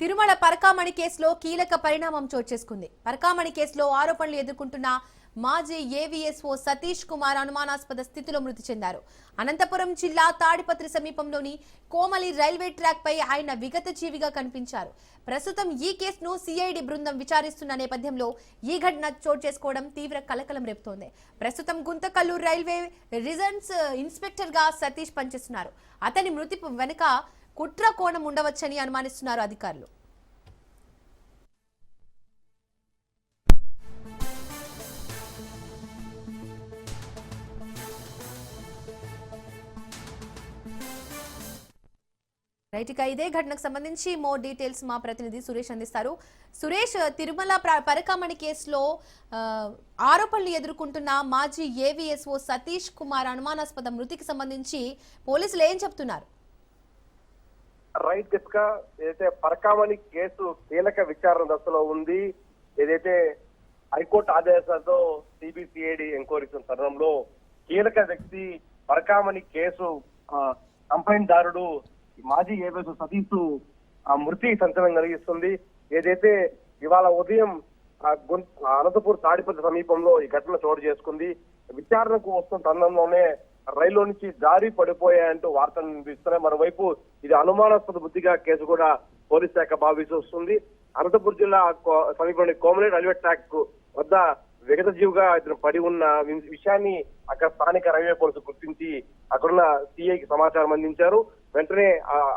తిరుమల పరకామణి కేసులో కీలక పరిణామం చోటు చేసుకుంది. పరకామణి కేసులో ఆరోపణలు ఎదుర్కొంటున్న మాజీ ఏవీఎస్ఓ సతీష్ కుమార్ అనుమానాస్పద స్థితిలో మృతి చెందారు. అనంతపురం జిల్లా తాడిపత్రి సమీపంలోని కోమలి రైల్వే ట్రాక్ పై ఆయన విగత జీవిగా కనిపించారు. ప్రస్తుతం ఈ కేసును సిఐడి బృందం విచారిస్తున్న నేపథ్యంలో ఈ ఘటన చోటు చేసుకోవడం తీవ్ర కలకలం రేపుతోంది. ప్రస్తుతం గుంతకల్లు రైల్వే రిజన్స్ ఇన్స్పెక్టర్గా సతీష్ పనిచేస్తున్నారు. అతని మృతి వెనుక కుట్ర కోణం ఉండవచ్చని అనుమానిస్తున్నారు అధికారులు. రైట్ ఇక ఇదే ఘటనకు సంబంధించి మోర్ డీటెయిల్స్ మా ప్రతినిధి సురేష్ అందిస్తారు. సురేష్ తిరుమల పరకామణి కేసులో ఆరోపణలు ఎదుర్కొంటున్న మాజీ ఏవీఎస్ఓ సతీష్ కుమార్ అనుమానాస్పద మృతికి సంబంధించి పోలీసులు ఏం చెప్తున్నారు? రైట్గా ఏదైతే పరకామణి కేసు కీలక విచారణ దశలో ఉంది ఏదైతే హైకోర్టు ఆదేశాలతో సిబిసిఐడి ఎంక్వైరీ తరుణంలో కీలక వ్యక్తి పరకామణి కేసు కంప్లైంట్ దారుడు మాజీ ఏవేసు సతీష్ ఆ మృతి సంచలనం కలిగిస్తుంది. ఏదైతే ఇవాళ ఉదయం అనంతపూర్ తాడిపత్రి సమీపంలో ఈ ఘటన చోటు చేసుకుంది. విచారణకు వస్తున్న తరుణంలోనే రైలు నుంచి జారి పడిపోయాయంటూ వార్తలు వినిపిస్తున్నాయి. మరోవైపు ఇది అనుమానాస్పద బుద్ధిగా కేసు కూడా పోలీస్ శాఖ భావిస్తూ వస్తుంది. అనంతపురం జిల్లా కో- సమీపంలోని కోమలే రైల్వే ట్రాక్ వద్ద విగత జీవిగా ఇతను పడి ఉన్న విషయాన్ని అక్కడ స్థానిక రైల్వే పోలీసులు గుర్తించి అక్కడున్న సిఐకి సమాచారం అందించారు. వెంటనే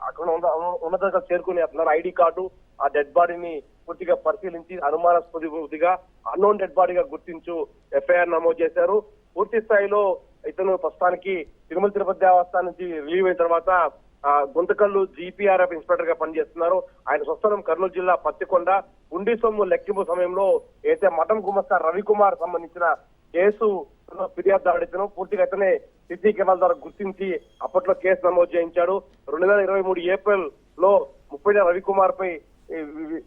అక్కడ ఉన్న ఉన్నతంగా చేరుకుని అతను ఐడి కార్డు ఆ డెడ్ బాడీని పూర్తిగా పరిశీలించి అనుమానాస్పదిగా అన్నోన్ డెడ్ బాడీగా గుర్తించు ఎఫ్ఐఆర్ నమోదు చేశారు. పూర్తి స్థాయిలో ఇతను ప్రస్తుతానికి తిరుమల తిరుపతి దేవస్థానం నుంచి రిలీవ్ అయిన తర్వాత ఆ, గుంతకల్లు జీపీఆర్ఎఫ్ ఇన్స్పెక్టర్గా పనిచేస్తున్నారు. ఆయన స్వస్థలం కర్నూలు జిల్లా పత్తికొండ. ఉండి సొమ్ము లెక్కింపు సమయంలో అయితే మఠం గుమస్తా రవికుమార్ సంబంధించిన కేసు ఫిర్యాదు దాడితను పూర్తిగా అతనే సిసి కెమెరాల ద్వారా గుర్తించి అప్పట్లో కేసు నమోదు చేయించాడు. రెండు వేల ఇరవై మూడు ఏప్రిల్లో ముప్పై రవికుమార్ పై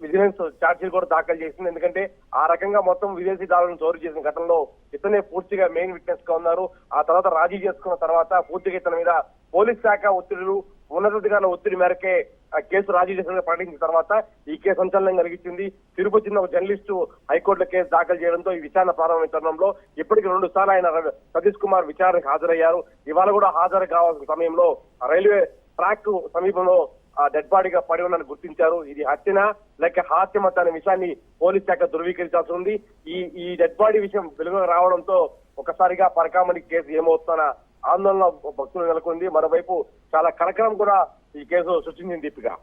విజిలెన్స్ ఛార్జీలు కూడా దాఖలు చేసింది. ఎందుకంటే ఆ రకంగా మొత్తం విదేశీ దాడులను చోరు చేసిన ఘటనలో ఇతనే పూర్తిగా మెయిన్ విట్నెస్గా ఉన్నారు. ఆ తర్వాత రాజీ చేసుకున్న తర్వాత పూర్తిగా ఇతని మీద పోలీస్ శాఖ ఒత్తిడులు ఉన్నతాధికారుల ఒత్తిడి మేరకే ఆ కేసు రాజీ చేసిన ప్రకటించిన తర్వాత ఈ కేసు సంచలనం కలిగించింది. తిరుపతి చెందిన ఒక జర్నలిస్టు హైకోర్టులో కేసు దాఖలు చేయడంతో ఈ విచారణ ప్రారంభమైన తరుణంలో ఇప్పటికి రెండు సార్లు ఆయన సతీష్ కుమార్ విచారణకు హాజరయ్యారు. ఇవాళ కూడా హాజరు కావాల్సిన సమయంలో రైల్వే ట్రాక్ సమీపంలో ఆ డెడ్ బాడీగా పడి ఉన్నని గుర్తించారు. ఇది హత్యన? లేక హాత్యమత అనే విషయాన్ని పోలీస్ శాఖ ధృవీకరించాల్సి ఉంది? ఈ ఈ డెడ్ బాడీ విషయం వెలుగు రావడంతో ఒకసారిగా పరకామణి కేసు ఏమవుతున్న ఆందోళన భక్తులు నెలకొంది. మరోవైపు చాలా కలకలం కూడా ఈ కేసు సృష్టించింది దీపిక.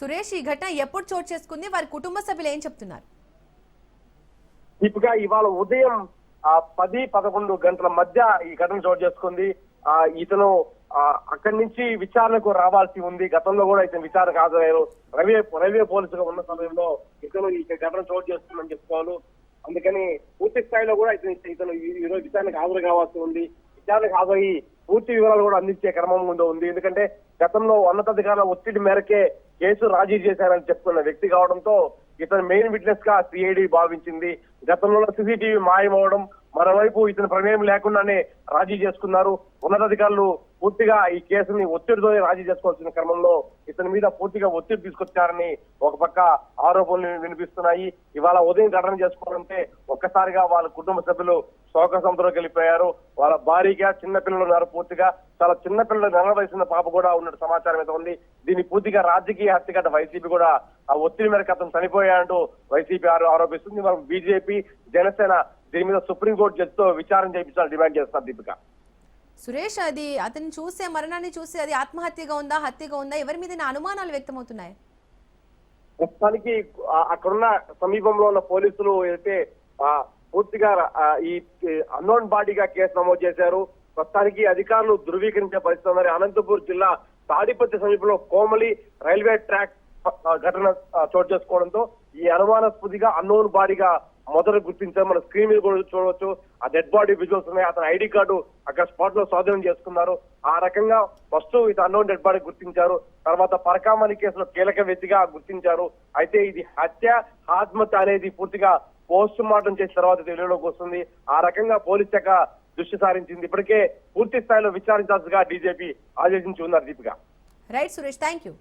సురేష్ ఈ ఘటన ఎప్పుడు చోటు చేసుకుంది? వారి కుటుంబ సభ్యులు ఏం చెప్తున్నారు? దీపిక ఇవాళ ఉదయం ఆ పది పదకొండు గంటల మధ్య ఈ ఘటన చోటు చేసుకుంది. ఆ ఇతను అక్కడి నుంచి విచారణకు రావాల్సి ఉంది. గతంలో కూడా ఇతను విచారణకు హాజరయ్యారు. రైల్వే రైల్వే పోలీసుగా ఉన్న సమయంలో ఇతను ఈ ఘటన చోటు చేస్తుందని చెప్పుకోవాలి. అందుకని పూర్తి స్థాయిలో కూడా ఇతను ఇతను ఈ- ఈ రోజు విచారణకు హాజరు కావాల్సి ఉంది. విచారణకు హాజరయ్యి పూర్తి వివరాలు కూడా అందించే క్రమం ముందు ఉంది. ఎందుకంటే గతంలో ఉన్నతాధికారుల ఒత్తిడి మేరకే కేసు రాజీ చేశారని చెప్తున్న వ్యక్తి కావడంతో ఇతను మెయిన్ విట్నెస్గా సిఐడి భావించింది. గతంలో సీసీటీవీ మాయమవడం మరోవైపు ఇతని ప్రమేయం లేకుండానే రాజీ చేసుకున్నారు. ఉన్నతాధికారులు పూర్తిగా ఈ కేసుని ఒత్తిడితో రాజీ చేసుకోవాల్సిన క్రమంలో ఇతని మీద పూర్తిగా ఒత్తిడి తీసుకొచ్చారని ఒక పక్క ఆరోపణలు వినిపిస్తున్నాయి. ఇవాళ ఉదయం ఘటన చేసుకోవాలంటే ఒక్కసారిగా వాళ్ళ కుటుంబ సభ్యులు శోక సంతలోకి వెళ్ళిపోయారు. వాళ్ళ భారీగా చిన్న పిల్లలు ఉన్నారు పూర్తిగా. చాలా చిన్న పిల్లలు నెల వయసున్న పాప కూడా ఉన్నట్టు సమాచారం అయితే ఉంది. దీన్ని పూర్తిగా రాజకీయ హత్యగడ్డ వైసీపీ కూడా ఆ ఒత్తిడి మేరకు అతను చనిపోయాడంటూ వైసీపీ ఆరో- ఆరోపిస్తుంది. మరి బీజేపీ జనసేన దీని మీద సుప్రీంకోర్టు జడ్జితో విచారణ చేయించాలని డిమాండ్ చేస్తారు దీపిక. సురేష్ అది అతన్ని చూసే మరణాన్ని చూసి అది ఆత్మహత్యగా ఉందా హత్యగా ఉందా? ఎవరి మీద అనుమానాలు వ్యక్తమవుతున్నాయి? ప్రస్తుతానికి ఆ- అక్కడున్న సమీపంలో ఉన్న పోలీసులు అయితే ఆ, పూర్తిగా ఈ అన్నోన్ బాడీగా కేసు నమోదు చేశారు. ప్రస్తుతానికి అధికారులు ధృవీకరించే పరిస్థితి ఉంది అనంతపూర్ జిల్లా తాడిపత్రి సమీపంలో కోమలి రైల్వే ట్రాక్ ఘటన చోటు చేసుకోవడంతో ఈ అనుమానాస్పదిగా అన్నోన్ బాడీగా మొదట గుర్తించారు. మన స్క్రీన్ మీద కూడా చూడవచ్చు. ఆ డెడ్ బాడీ విజువల్స్ ఉన్నాయి. అతని ఐడి కార్డు అక్కడ స్పాట్లో స్వాధీనం చేసుకున్నారు. ఆ రకంగా ఫస్ట్ ఇది అన్నోన్ డెడ్ బాడీ గుర్తించారు. తర్వాత పరకామణి కేసులో కీలక వ్యక్తిగా గుర్తించారు. అయితే ఇది హత్య ఆత్మహత్య అనేది పూర్తిగా పోస్ట్ మార్టం చేసిన తర్వాత వెలుగులోకి వస్తుంది. ఆ రకంగా పోలీస్ శాఖ దృష్టి సారించింది. ఇప్పటికే పూర్తి స్థాయిలో విచారించాల్సిగా డీజీపీ ఆదేశించి ఉన్నారు Deepika. Right Suresh thank you